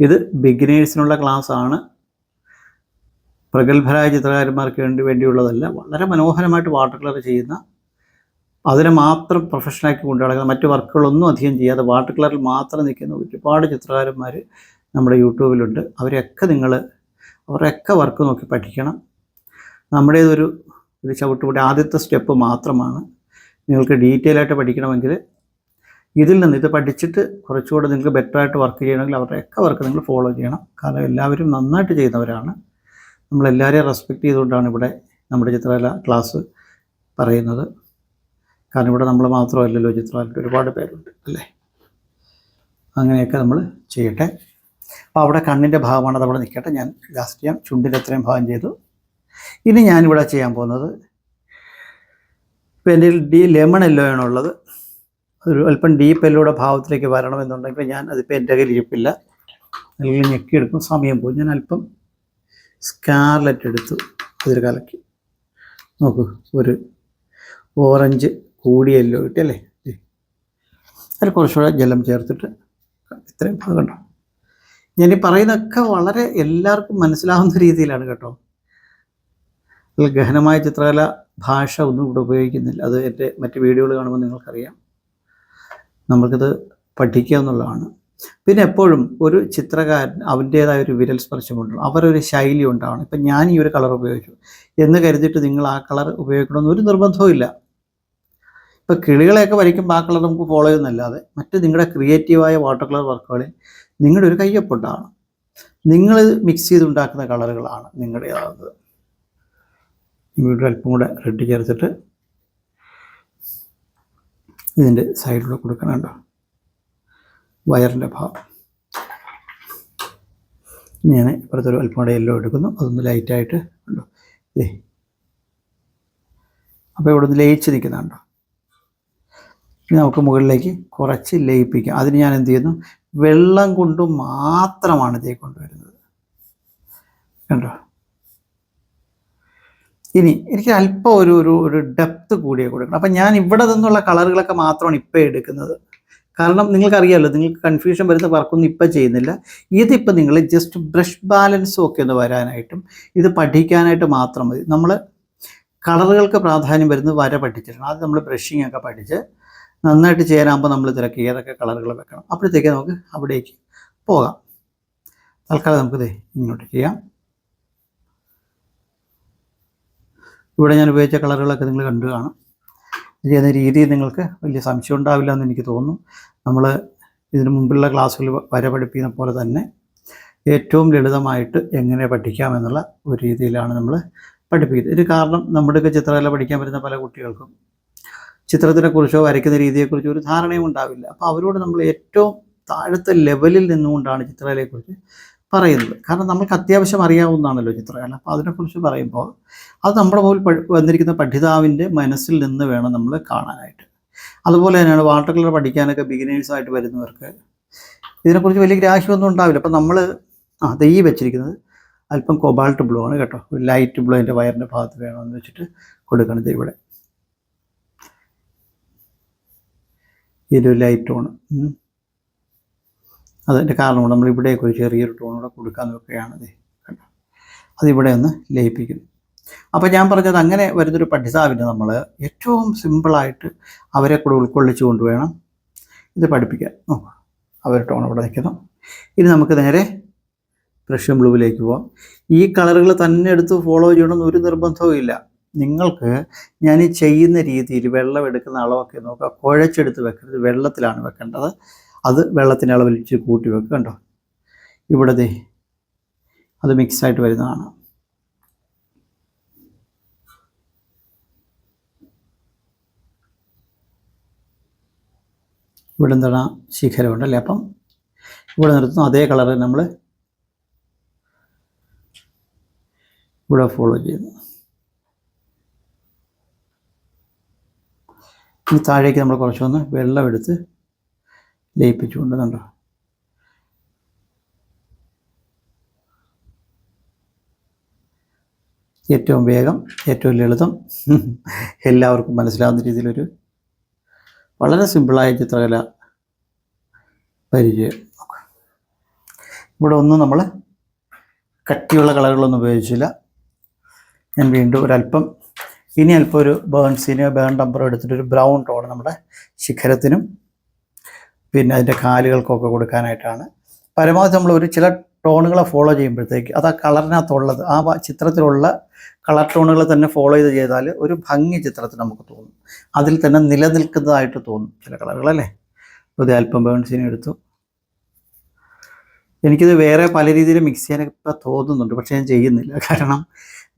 ഇത് ഇത് ബിഗിനേഴ്സിനുള്ള ക്ലാസ് ആണ്. പ്രഗത്ഭരായ ചിത്രകാരന്മാർക്ക് വേണ്ടി വേണ്ടിയുള്ളതല്ല വളരെ മനോഹരമായിട്ട് വാട്ടർ കളർ ചെയ്യുന്ന അതിനെ മാത്രം പ്രൊഫഷനാക്കി കൊണ്ടു നടക്കുന്ന മറ്റു വർക്കുകളൊന്നും അധികം ചെയ്യാതെ വാട്ടർ കളറിൽ മാത്രം നിൽക്കുന്ന ഒരുപാട് ചിത്രകാരന്മാർ നമ്മുടെ യൂട്യൂബിലുണ്ട്. അവരെയൊക്കെ നിങ്ങൾ അവരൊക്കെ വർക്ക് നോക്കി പഠിക്കണം. നമ്മുടേതൊരു ഒരു ചവിട്ടുപടി ആദ്യത്തെ സ്റ്റെപ്പ് മാത്രമാണ്. നിങ്ങൾക്ക് ഡീറ്റെയിൽ ആയിട്ട് പഠിക്കണമെങ്കിൽ ഇതിൽ നിന്ന് ഇത് പഠിച്ചിട്ട് കുറച്ചുകൂടെ നിങ്ങൾക്ക് ബെറ്റർ ആയിട്ട് വർക്ക് ചെയ്യണമെങ്കിൽ അവരുടെയൊക്കെ വർക്ക് നിങ്ങൾ ഫോളോ ചെയ്യണം. കാരണം എല്ലാവരും നന്നായിട്ട് ചെയ്യുന്നവരാണ്. നമ്മളെല്ലാവരെയും റെസ്പെക്റ്റ് ചെയ്തുകൊണ്ടാണ് ഇവിടെ നമ്മുടെ ചിത്രകല ക്ലാസ് പറയുന്നത്. കാരണം ഇവിടെ നമ്മൾ മാത്രമല്ലല്ലോ ചിത്രകലയ്ക്ക് ഒരുപാട് പേരുണ്ട് അല്ലേ? അങ്ങനെയൊക്കെ നമ്മൾ ചെയ്യട്ടെ. അപ്പോൾ അവിടെ കണ്ണിന്റെ ഭാഗമാണ് അതവിടെ നിൽക്കട്ടെ. ഞാൻ ലാസ്റ്റ് ചെയ്യാം. ചുണ്ടിന്റെ അത്രയും ഭാഗം ചെയ്തു. ഇനി ഞാനിവിടെ ചെയ്യാൻ പോകുന്നത്. ഇപ്പോൾ എന്റെ ഡി ലെമൺ എല്ലോ ആണുള്ളത് ഒരു അല്പം ഡീപ്പ് എല്ലോടെ ഭാവത്തിലേക്ക് വരണമെന്നുണ്ടെങ്കിൽ ഞാൻ അതിപ്പോൾ എന്റെ കയ്യിൽ ഇരിപ്പില്ല. അല്ലെങ്കിൽ ഞെക്കിയെടുക്കും സമയം പോകും ഞാൻ അല്പം സ്കാർലറ്റ് എടുത്തു അതിൽ കലക്കി. നോക്കൂ ഒരു ഓറഞ്ച് കൂടിയ എല്ലോ കിട്ടി. അതിൽ കുറച്ചുകൂടെ ജലം ചേർത്തിട്ട് ഇത്രയും ഭാഗം കണ്ടോ? ഞാൻ ഈ പറയുന്നതൊക്കെ വളരെ എല്ലാവർക്കും മനസ്സിലാവുന്ന രീതിയിലാണ് കേട്ടോ. ഗഹനമായ ചിത്രകല ഭാഷ ഒന്നും ഇവിടെ ഉപയോഗിക്കുന്നില്ല. അത് എന്റെ മറ്റ് വീഡിയോകൾ കാണുമ്പോൾ നിങ്ങൾക്കറിയാം. നമ്മൾക്കിത് പഠിക്കുക എന്നുള്ളതാണ്. പിന്നെ എപ്പോഴും ഒരു ചിത്രകാരൻ അവന്റേതായ ഒരു വിരൽ സ്പർശമുണ്ട്. അവരൊരു ശൈലി ഉണ്ടാവണം ഇപ്പം ഞാൻ ഈ ഒരു കളർ ഉപയോഗിച്ചു. എന്ന് കരുതിയിട്ട് നിങ്ങൾ ആ കളർ ഉപയോഗിക്കണമെന്ന് ഒരു നിർബന്ധവുമില്ല ഇപ്പം കിളികളെയൊക്കെ വരയ്ക്കുമ്പോൾ ആ കളർ നമുക്ക് ഫോളോ ചെയ്യുന്നല്ലാതെ മറ്റ് നിങ്ങളുടെ ക്രിയേറ്റീവായ വാട്ടർ കളർ വർക്കുകളിൽ നിങ്ങളുടെ ഒരു കയ്യൊപ്പുണ്ടാവണം നിങ്ങൾ മിക്സ് ചെയ്തുണ്ടാക്കുന്ന കളറുകളാണ് നിങ്ങളുടേതാകുന്നത് ഇവിടെ അല്പം കൂടെ റെഡ് ചേർത്തിട്ട് ഇതിന്റെ സൈഡിലൂടെ കൊടുക്കണം കേട്ടോ. വയറിന്റെ ഭാഗം. ഞാൻ ഇപ്പുറത്തൊരു അല്പം യെല്ലോ എടുക്കുന്നു. അതൊന്ന് ലൈറ്റായിട്ട് ഉണ്ടോ ഇതേ അപ്പോൾ ഇവിടെ നിന്ന് ലയിച്ച് നിൽക്കുന്നുണ്ടോ ഇനി നമുക്ക് മുകളിലേക്ക് കുറച്ച് ലയിപ്പിക്കാം. അതിന് ഞാൻ എന്ത് ചെയ്യുന്നു? വെള്ളം കൊണ്ട് മാത്രമാണ് ഇതേ കൊണ്ടുവരുന്നത്. കണ്ടോ? ഇനി എനിക്ക് അല്പം ഒരു ഒരു ഒരു ഡെപ്ത് കൂടിയേ കൊടുക്കണം. അപ്പം ഞാൻ ഇവിടെ നിന്നുള്ള കളറുകളൊക്കെ മാത്രമാണ് ഇപ്പോൾ എടുക്കുന്നത്. കാരണം നിങ്ങൾക്കറിയാമല്ലോ നിങ്ങൾക്ക് കൺഫ്യൂഷൻ വരുന്ന വർക്കൊന്നും ഇപ്പം ചെയ്യുന്നില്ല. ഇതിപ്പോൾ നിങ്ങൾ ജസ്റ്റ് ബ്രഷ് ബാലൻസും ഒക്കെ ഒന്ന് വരാനായിട്ടും ഇത് പഠിക്കാനായിട്ട് മാത്രം മതി. നമ്മൾ കളറുകൾക്ക് പ്രാധാന്യം വരുന്നത് വര പഠിച്ചിട്ടുണ്ട് ആദ്യം നമ്മൾ ബ്രഷിംഗ് ഒക്കെ പഠിച്ച് നന്നായിട്ട് ചേരാകുമ്പോൾ നമ്മൾ ഇതിലൊക്കെ ഏതൊക്കെ കളറുകൾ വെക്കണം. അപ്പോഴത്തേക്ക് നമുക്ക് അവിടേക്ക് പോകാം. തൽക്കാലം നമുക്കിത് ഇങ്ങോട്ട് ചെയ്യാം. ഇവിടെ ഞാൻ ഉപയോഗിച്ച കളറുകളൊക്കെ നിങ്ങൾ കണ്ടു കാണും. ചെയ്യുന്ന രീതി നിങ്ങൾക്ക് വലിയ സംശയം ഉണ്ടാവില്ല എന്ന് എനിക്ക് തോന്നുന്നു. നമ്മൾ ഇതിന് മുമ്പുള്ള ക്ലാസ്സുകളിൽ വര പഠിപ്പിക്കുന്ന പോലെ തന്നെ ഏറ്റവും ലളിതമായിട്ട് എങ്ങനെ പഠിക്കാമെന്നുള്ള ഒരു രീതിയിലാണ് നമ്മൾ പഠിപ്പിക്കുന്നത്. ഇത് കാരണം നമ്മുടെയൊക്കെ ചിത്രകല പഠിക്കാൻ വരുന്ന പല കുട്ടികൾക്കും ചിത്രത്തിനെക്കുറിച്ചോ വരയ്ക്കുന്ന രീതിയെക്കുറിച്ചോ ഒരു ധാരണയും ഉണ്ടാവില്ല. അപ്പോൾ അവരോട് നമ്മൾ ഏറ്റവും താഴത്തെ ലെവലിൽ നിന്നുകൊണ്ടാണ് ചിത്രകലയെക്കുറിച്ച് പറയുന്നത്. കാരണം നമുക്ക് അത്യാവശ്യം അറിയാവുന്നതാണല്ലോ ചിത്രകല അപ്പോൾ അതിനെക്കുറിച്ച് പറയുമ്പോൾ അത് നമ്മുടെ മുമ്പിൽ വന്നിരിക്കുന്ന പഠിതാവിന്റെ മനസ്സിൽ നിന്ന് വേണം നമ്മൾ കാണാനായിട്ട്. അതുപോലെ തന്നെയാണ് വാട്ടർ കളർ പഠിക്കാനൊക്കെ ബിഗിനേഴ്സായിട്ട് വരുന്നവർക്ക് ഇതിനെക്കുറിച്ച് വലിയ ഗ്രാഹ്യമൊന്നും ഉണ്ടാവില്ല. അപ്പം നമ്മൾ ആ തെയ്യ് വെച്ചിരിക്കുന്നത് അല്പം കൊബാൾട്ട് ബ്ലൂ ആണ് കേട്ടോ. ഒരു ലൈറ്റ് ബ്ലൂ അതിന്റെ വയറിന്റെ ഭാഗത്ത് വേണമെന്ന് വെച്ചിട്ട് കൊടുക്കണത് ഇവിടെ. ഇതൊരു ലൈറ്റ് ടോൺ അതിന്റെ കാരണം നമ്മൾ ഇവിടേക്ക് ഒരു ചെറിയൊരു ടോൺ കൂടെ കൊടുക്കാൻ നോക്കുകയാണ് ദേ കണ്ടോ അതിവിടെ ഒന്ന് ലയിപ്പിക്കുന്നു. അപ്പോൾ ഞാൻ പറഞ്ഞത് അങ്ങനെ വരുന്നൊരു പഠിതാവിന് നമ്മൾ ഏറ്റവും സിമ്പിളായിട്ട് അവരെ കൂടെ ഉൾക്കൊള്ളിച്ചു കൊണ്ടുവേണം ഇത് പഠിപ്പിക്കാൻ. നോക്കുക അവർ ടോൺ ഇവിടെ നിൽക്കുന്നു. ഇനി നമുക്ക് നേരെ പ്രഷ്യൻ ബ്ലൂവിലേക്ക് പോവാം. ഈ കളറുകൾ തന്നെ എടുത്ത് ഫോളോ ചെയ്യണമെന്ന് ഒരു നിർബന്ധവും ഇല്ല. നിങ്ങൾക്ക് ഞാൻ ചെയ്യുന്ന രീതിയിൽ വെള്ളം എടുക്കുന്ന അളവൊക്കെ നോക്കുക. കുഴച്ചെടുത്ത് വെക്കരുത്. വെള്ളത്തിലാണ് വെക്കേണ്ടത്. അത് വെള്ളത്തിന്റെ അളവിൽ ഇച്ചിരി കൂട്ടി വെക്കുക കണ്ടോ? ഇവിടെ ദേ അത് മിക്സായിട്ട് വരുന്നതാണ്. ഇവിടെ എന്താണ്? ശിഖരമുണ്ടല്ലേ അപ്പം ഇവിടെ നിർത്തുന്നു. അതേ കളറ് നമ്മൾ ഇവിടെ ഫോളോ ചെയ്യുന്നു. ഇനി താഴേക്ക് നമ്മൾ കുറച്ചൊന്ന് വെള്ളം എടുത്ത് ലയിപ്പിച്ചു ഏറ്റവും വേഗം ഏറ്റവും ലളിതം എല്ലാവർക്കും മനസ്സിലാവുന്ന രീതിയിലൊരു വളരെ സിമ്പിളായ ചിത്രകല പരിചയം ഇവിടെ ഒന്നും നമ്മൾ കട്ടിയുള്ള കളറുകളൊന്നും ഉപയോഗിച്ചില്ല. ഞാൻ വീണ്ടും ഒരല്പം ഇനി അല്പം ഒരു ബേൺസിന് ബേൺ ടമ്പറോ എടുത്തിട്ട് ഒരു ബ്രൗൺ ടോൺ നമ്മുടെ ശിഖരത്തിനും പിന്നെ അതിന്റെ കാലുകൾക്കൊക്കെ കൊടുക്കാനായിട്ടാണ്. പരമാവധി നമ്മൾ ഒരു ചില ടോണുകളെ ഫോളോ ചെയ്യുമ്പോഴത്തേക്ക് അത് ആ കളറിനകത്തുള്ളത് ആ ചിത്രത്തിലുള്ള കളർ ടോണുകൾ തന്നെ ഫോളോ ചെയ്ത് ചെയ്താൽ ഒരു ഭംഗി ചിത്രത്തിന് നമുക്ക് തോന്നും. അതിൽ തന്നെ നിലനിൽക്കുന്നതായിട്ട് തോന്നും ചില കളറുകളല്ലേ ഇത് അല്പം ബേൺസിനെ എടുത്തു. എനിക്കിത് വേറെ പല രീതിയിൽ മിക്സ് ചെയ്യാനൊക്കെ തോന്നുന്നുണ്ട് പക്ഷേ ഞാൻ ചെയ്യുന്നില്ല. കാരണം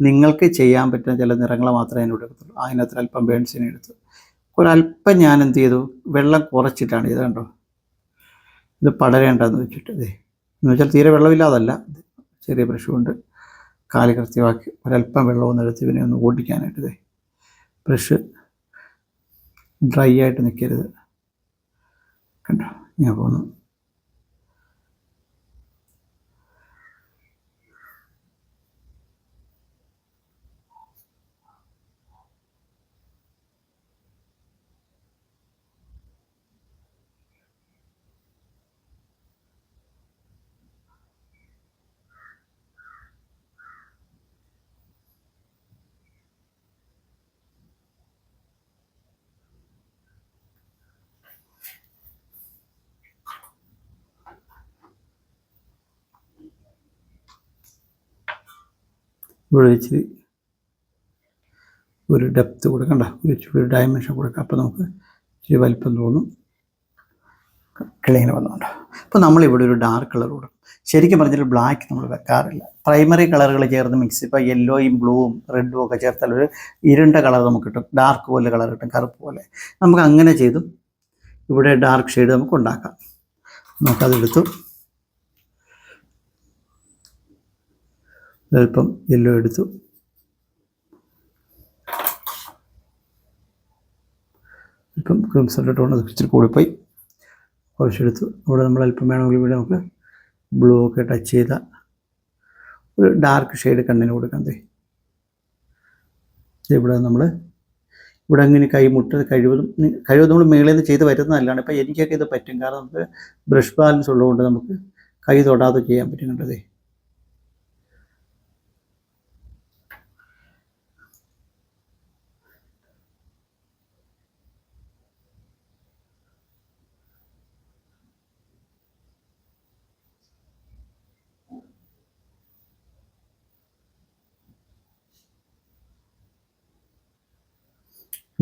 നിങ്ങൾക്ക് ചെയ്യാൻ പറ്റുന്ന ചില നിറങ്ങൾ മാത്രമേ എന്നോട് എടുത്തുള്ളൂ. അതിനകത്ത് അല്പം ബേൺസിനെ എടുത്തു. ഒരല്പം ഞാൻ എന്ത് ചെയ്തു? വെള്ളം കുറച്ചിട്ടാണ് ചെയ്തത് കണ്ടോ? ഇത് പടരേണ്ടെന്ന് വെച്ചിട്ട് ഇതേ എന്ന് വെച്ചാൽ തീരെ വെള്ളമില്ലാതല്ല. ചെറിയ ബ്രഷ് കൊണ്ട് കാൽ കൃത്യമാക്കി ഒരല്പം വെള്ളം ഒന്ന് എടുത്ത് ഇവനെ ഒന്ന് ഓടിക്കാനായിട്ട് ഇതേ ബ്രഷ് ഡ്രൈ ആയിട്ട് നിൽക്കരുത്. കണ്ടോ? ഞാൻ പോകുന്നു. ഇവിടെ ഒരു ഡെപ്ത് കൊടുക്കണ്ട. ഇച്ചിരി ഒരു ഡയമെൻഷൻ കൊടുക്കുക അപ്പോൾ നമുക്ക് ഇച്ചിരി വലിപ്പം തോന്നും. കിളിങ്ങനെ വന്നുകൊണ്ട് അപ്പോൾ നമ്മളിവിടെ ഒരു ഡാർക്ക് കളർ കൊടുക്കും. ശരിക്കും പറഞ്ഞാൽ ബ്ലാക്ക് നമ്മൾ വെക്കാറില്ല. പ്രൈമറി കളറുകൾ ചേർന്ന് മിക്സ് ഇപ്പോൾ യെല്ലോയും ബ്ലൂവും റെഡും ഒക്കെ ചേർത്താൽ ഒരു ഇരുണ്ട കളർ നമുക്ക് കിട്ടും. ഡാർക്ക് പോലെ കളർ കിട്ടും. കറുപ്പ് പോലെ. നമുക്ക് അങ്ങനെ ചെയ്തും ഇവിടെ ഡാർക്ക് ഷെയ്ഡ് നമുക്ക് ഉണ്ടാക്കാം. നമുക്കതെടുത്തു അല്പം യെല്ലോ എടുത്തു. അല്പം ക്രിംസൺ ടോൺ അത് ഇച്ചിരി കൂടിപ്പോയി. കുറച്ചെടുത്തു അവിടെ നമ്മൾ അല്പം വേണമെങ്കിൽ ഇവിടെ നമുക്ക് ബ്ലൂ ഒക്കെ ടച്ച് ചെയ്ത ഒരു ഡാർക്ക് ഷെയ്ഡ് കണ്ണിന് കൊടുക്കാൻ തേ ഇവിടെ നമ്മൾ ഇവിടെ അങ്ങനെ കൈമുട്ട് കഴിവതും കഴിവതും നമ്മൾ മേളിൽ നിന്ന് ചെയ്ത് വരുന്നതല്ലാണ് ഇപ്പം എനിക്കൊക്കെ ഇത് പറ്റും. കാരണം നമുക്ക് ബ്രഷ് ബാലൻസ് ഉള്ളതുകൊണ്ട് നമുക്ക് കൈ തൊടാതെ ചെയ്യാൻ പറ്റും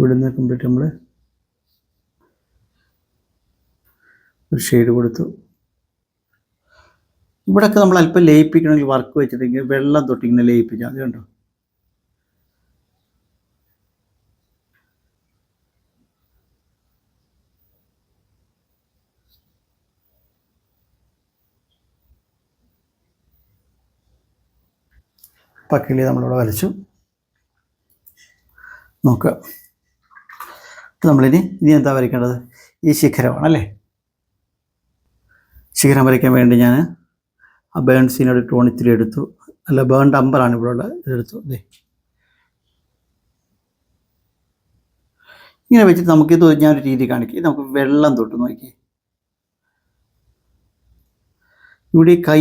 കണ്ടതേ ഇവിടെ നിന്ന് കംപ്ലീറ്റ് നമ്മൾ ഒരു ഷെയ്ഡ് കൊടുത്തു. ഇവിടെയൊക്കെ നമ്മൾ അല്പം ലയിപ്പിക്കണമെങ്കിൽ വർക്ക് വെച്ചിട്ടുണ്ടെങ്കിൽ വെള്ളം തൊട്ടിങ്ങനെ ലയിപ്പിക്കാം. അത് കണ്ടോ? പക്കിളി നമ്മളിവിടെ വരച്ചു നോക്കുക നമ്മളിനി ഇനി എന്താ വരയ്ക്കേണ്ടത്? ഈ ശിഖരമാണ് അല്ലേ? ശിഖരം വരയ്ക്കാൻ വേണ്ടി ഞാൻ ആ ബേൺ സീനോട് ടോൺ ഇത്തിരി എടുത്തു. അല്ല ബേൺ ഡമ്പറാണ് ഇവിടെ ഉള്ളത് ഇതെടുത്തു ദേ. ഇങ്ങനെ വെച്ചിട്ട് നമുക്കിത് ഞാനൊരു രീതി കാണിക്കും. നമുക്ക് വെള്ളം തൊട്ട് നോക്കി ഇവിടെ ഈ കൈ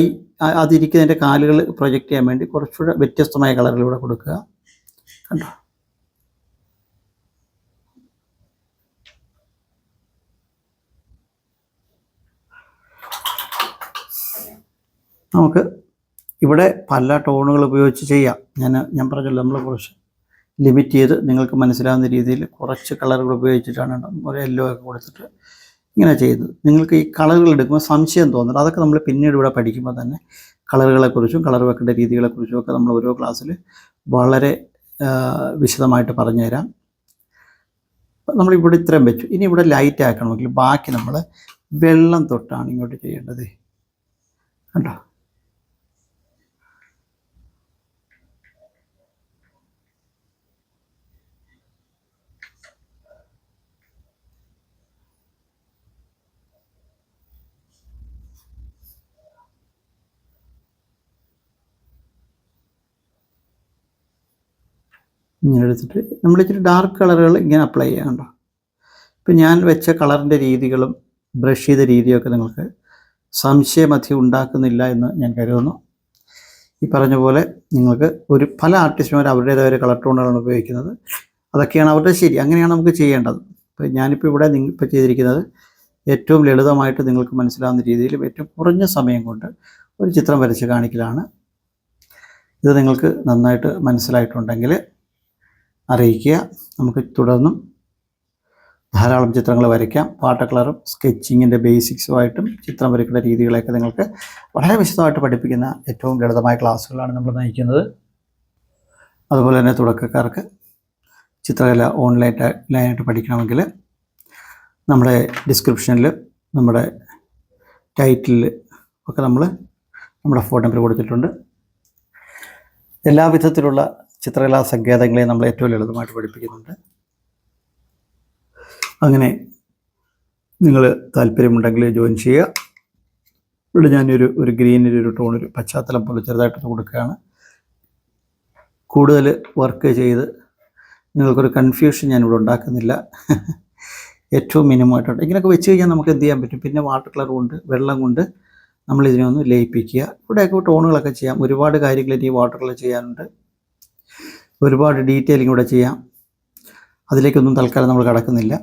അതിരിക്കുന്നതിന്റെ കാലുകൾ പ്രൊജക്റ്റ് ചെയ്യാൻ വേണ്ടി കുറച്ചുകൂടെ വ്യത്യസ്തമായ കളറുകൾ ഇവിടെ കൊടുക്കുക. കണ്ടോ? നമുക്ക് ഇവിടെ പല ടോണുകൾ ഉപയോഗിച്ച് ചെയ്യാം. ഞാൻ ഞാൻ പറഞ്ഞല്ലോ നമ്മൾ കുറച്ച് ലിമിറ്റ് ചെയ്ത് നിങ്ങൾക്ക് മനസ്സിലാവുന്ന രീതിയിൽ കുറച്ച് കളറുകൾ ഉപയോഗിച്ചിട്ടാണ് ഒരു യെല്ലോ ഒക്കെ കൊടുത്തിട്ട് ഇങ്ങനെ ചെയ്യുന്നത്. നിങ്ങൾക്ക് ഈ കളറുകൾ എടുക്കുമ്പോൾ സംശയം തോന്നുന്നത് അതൊക്കെ നമ്മൾ പിന്നീട് ഇവിടെ പഠിക്കുമ്പോൾ തന്നെ കളറുകളെക്കുറിച്ചും കളർ വെക്കേണ്ട രീതികളെക്കുറിച്ചും ഒക്കെ നമ്മൾ ഓരോ ക്ലാസ്സിൽ വളരെ വിശദമായിട്ട് പറഞ്ഞുതരാം. നമ്മളിവിടെ ഇത്രയും വെച്ചു. ഇനി ഇവിടെ ലൈറ്റ് ആക്കണമെങ്കിൽ ബാക്കി നമ്മൾ വെള്ളം തൊട്ടാണ് ഇങ്ങോട്ട് ചെയ്യേണ്ടത്. കണ്ടോ? ഇങ്ങനെ എടുത്തിട്ട് നമ്മൾ ഇച്ചിരി ഡാർക്ക് കളറുകൾ ഇങ്ങനെ അപ്ലൈ ചെയ്യാനുണ്ടോ? ഇപ്പം ഞാൻ വെച്ച കളറിന്റെ രീതികളും ബ്രഷ് ചെയ്ത രീതിയൊക്കെ നിങ്ങൾക്ക് സംശയം അധികം ഉണ്ടാക്കുന്നില്ല എന്ന് ഞാൻ കരുതുന്നു. ഈ പറഞ്ഞ പോലെ നിങ്ങൾക്ക് ഒരു പല ആർട്ടിസ്റ്റുമാർ അവരുടേതായ ഒരു കളർ ടോണുകളാണ് ഉപയോഗിക്കുന്നത്. അതൊക്കെയാണ് അവരുടെ ശരി അങ്ങനെയാണ് നമുക്ക് ചെയ്യേണ്ടത്. ഇപ്പോൾ ഞാനിപ്പോൾ ഇവിടെ നിങ്ങൾ ഇപ്പോൾ ചെയ്തിരിക്കുന്നത് ഏറ്റവും ലളിതമായിട്ട് നിങ്ങൾക്ക് മനസ്സിലാവുന്ന രീതിയിൽ ഏറ്റവും കുറഞ്ഞ സമയം കൊണ്ട് ഒരു ചിത്രം വരച്ച് കാണിക്കലാണ്. ഇത് നിങ്ങൾക്ക് നന്നായിട്ട് മനസ്സിലായിട്ടുണ്ടെങ്കിൽ അറിയിക്കുക. നമുക്ക് തുടർന്നും ധാരാളം ചിത്രങ്ങൾ വരയ്ക്കാം. വാട്ടർ കളറും സ്കെച്ചിങ്ങിന്റെ ബേസിക്സുമായിട്ടും ചിത്രം വരയ്ക്കുന്ന രീതികളൊക്കെ നിങ്ങൾക്ക് വളരെ വിശദമായിട്ട് പഠിപ്പിക്കുന്ന ഏറ്റവും ലളിതമായ ക്ലാസ്സുകളാണ് നമ്മൾ നയിക്കുന്നത്. അതുപോലെ തന്നെ തുടക്കക്കാർക്ക് ചിത്രകല ഓൺലൈൻ ലൈനായിട്ട് പഠിക്കണമെങ്കിൽ നമ്മുടെ ഡിസ്ക്രിപ്ഷനിൽ നമ്മുടെ ടൈറ്റിലിൽ ഒക്കെ നമ്മൾ നമ്മുടെ ഫോൺ നമ്പർ കൊടുത്തിട്ടുണ്ട്. എല്ലാ വിധത്തിലുള്ള ചിത്രകലാ സങ്കേതങ്ങളെ നമ്മൾ ഏറ്റവും ലളിതമായിട്ട് പഠിപ്പിക്കുന്നുണ്ട്. അങ്ങനെ നിങ്ങൾ താല്പര്യമുണ്ടെങ്കിൽ ജോയിൻ ചെയ്യുക. ഇവിടെ ഞാനൊരു ഒരു ഗ്രീനിന്റെ ഒരു ടോൺ ഒരു പശ്ചാത്തലം പോലെ ചെറുതായിട്ടൊന്ന് കൊടുക്കുകയാണ്. കൂടുതൽ വർക്ക് ചെയ്ത് നിങ്ങൾക്കൊരു കൺഫ്യൂഷൻ ഞാനിവിടെ ഉണ്ടാക്കുന്നില്ല. ഏറ്റവും മിനിമമായിട്ടുണ്ട് ഇങ്ങനെയൊക്കെ വെച്ച് കഴിഞ്ഞാൽ നമുക്ക് എന്ത് ചെയ്യാൻ പറ്റും? പിന്നെ വാട്ടർ കളർ കൊണ്ട് വെള്ളം കൊണ്ട് നമ്മൾ ഇതിനെ ഒന്ന് ലയിപ്പിക്കുക. ഇവിടെയൊക്കെ ടോണുകളൊക്കെ ചെയ്യാം. ഒരുപാട് കാര്യങ്ങൾ ഇനി വാട്ടർ കളർ ചെയ്യാനുണ്ട്. ഒരുപാട് ഡീറ്റെയിലിംഗ് ഇവിടെ ചെയ്യാം. അതിലേക്കൊന്നും തൽക്കാലം നമ്മൾ കടക്കുന്നില്ല.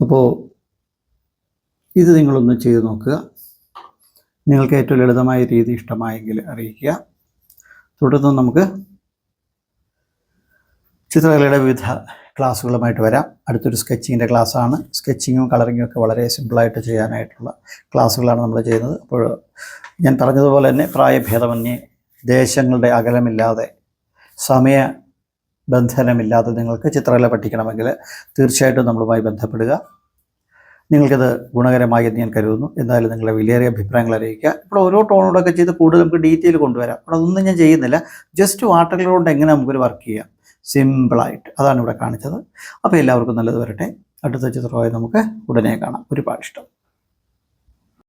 അപ്പോൾ ഇത് നിങ്ങളൊന്ന് ചെയ്ത് നോക്കുക. നിങ്ങൾക്ക് ഏറ്റവും ലളിതമായ രീതി ഇഷ്ടമായെങ്കിൽ അറിയിക്കുക. തുടർന്ന് നമുക്ക് ചിത്രകലയുടെ വിവിധ ക്ലാസ്സുകളുമായിട്ട് വരാം. അടുത്തൊരു സ്കെച്ചിങ്ങിന്റെ ക്ലാസ്സാണ്. സ്കെച്ചിങ്ങും കളറിങ്ങും ഒക്കെ വളരെ സിമ്പിളായിട്ട് ചെയ്യാനായിട്ടുള്ള ക്ലാസ്സുകളാണ് നമ്മൾ ചെയ്യുന്നത്. അപ്പോൾ ഞാൻ പറഞ്ഞതുപോലെ തന്നെ പ്രായഭേദമന്യേ ദേശങ്ങളുടെ അകലമില്ലാതെ സമയ ബന്ധനമില്ലാതെ നിങ്ങൾക്ക് ചിത്രകല പഠിക്കണമെങ്കിൽ തീർച്ചയായിട്ടും നമ്മളുമായി ബന്ധപ്പെടുക. നിങ്ങൾക്കത് ഗുണകരമായി എന്ന് ഞാൻ കരുതുന്നു. എന്തായാലും നിങ്ങളുടെ വിലയേറിയ അഭിപ്രായങ്ങൾ അറിയിക്കുക. ഇപ്പോൾ ഓരോ ടോണോടൊക്കെ ചെയ്ത് കൂടുതൽ നമുക്ക് ഡീറ്റെയിൽ കൊണ്ടുവരാം. അപ്പോൾ അതൊന്നും ഞാൻ ചെയ്യുന്നില്ല. ജസ്റ്റ് വാട്ടർ കളറുകൊണ്ട് കൊണ്ട് എങ്ങനെ നമുക്കൊരു വർക്ക് ചെയ്യാം. സിമ്പിളായിട്ട്. അതാണ് ഇവിടെ കാണിച്ചത്. അപ്പോൾ എല്ലാവർക്കും നല്ലത് വരട്ടെ. അടുത്ത ചിത്രമായി നമുക്ക് ഉടനെ കാണാം. ഒരുപാട് ഇഷ്ടം.